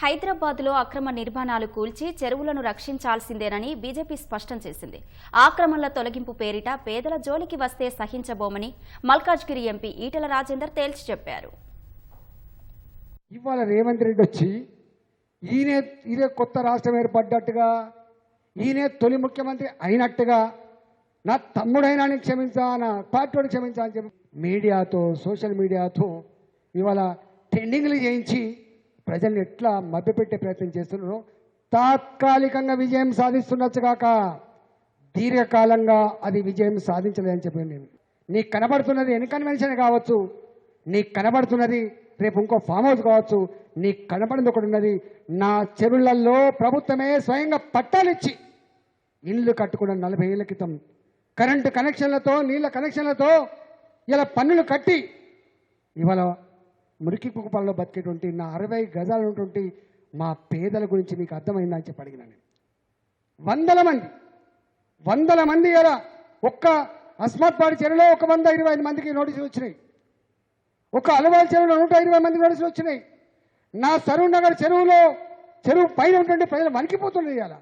హైదరాబాద్లో అక్రమ నిర్మాణాలు కూల్చి చెరువులను రక్షించాల్సిందేనని బీజేపీ స్పష్టం చేసింది. ఆక్రమణల తొలగింపు పేరిట పేదల జోలికి వస్తే సహించబోమని మల్కాజ్గిరి ఎంపీ ఈటల రాజేందర్ తేల్చి చెప్పారు. ఇవాళ రేవంత్ రెడ్డి వచ్చి ఈయనే ఇదే కొత్త రాష్ట్రం ఏర్పడ్డట్టుగా ఈయనే తొలి ముఖ్యమంత్రి అయినట్టుగా నా తమ్ముడైనా నేను క్షమించా నా పార్టీ క్షమించా అని చెప్పి మీడియాతో సోషల్ మీడియాతో ఇవాళ ట్రెండింగ్లు చేయించి ప్రజల్ని ఎట్లా మభ్యపెట్టే ప్రయత్నం చేస్తున్నారో తాత్కాలికంగా విజయం సాధిస్తున్నచ్చు కాక దీర్ఘకాలంగా అది విజయం సాధించలేదని చెప్పాను నేను. నీకు కనబడుతున్నది ఎన్కన్వెన్షన్ కావచ్చు నీకు కనబడుతున్నది రేపు ఇంకో ఫామ్ హౌస్ కావచ్చు నీకు కనబడింది ఒకటి ఉన్నది నా చెరువులలో ప్రభుత్వమే స్వయంగా పట్టాలిచ్చి ఇల్లు కట్టుకున్న నలభై ఏళ్ళ క్రితం కరెంటు కనెక్షన్లతో నీళ్ళ కనెక్షన్లతో ఇలా పన్నులు కట్టి ఇవాళ మురికి కుప్పల్లో బతికేటువంటి నా అరవై గజాలు ఉన్నటువంటి మా పేదల గురించి మీకు అర్థమైందా అని చెప్పి అడిగినా నేను. వందల మంది వందల మంది ఎలా ఒక్క అస్మత్పాడి చెరువులో ఒక వంద ఇరవై ఐదు మందికి నోటీసులు వచ్చినాయి. ఒక అలవాల్ చెరువులో నూట ఇరవై మంది నోటీసులు వచ్చినాయి. నా సరూర్ నగర్ చెరువులో చెరువు పైన ఉంటుంటే ప్రజలు వణికిపోతుండే ఇవాళ.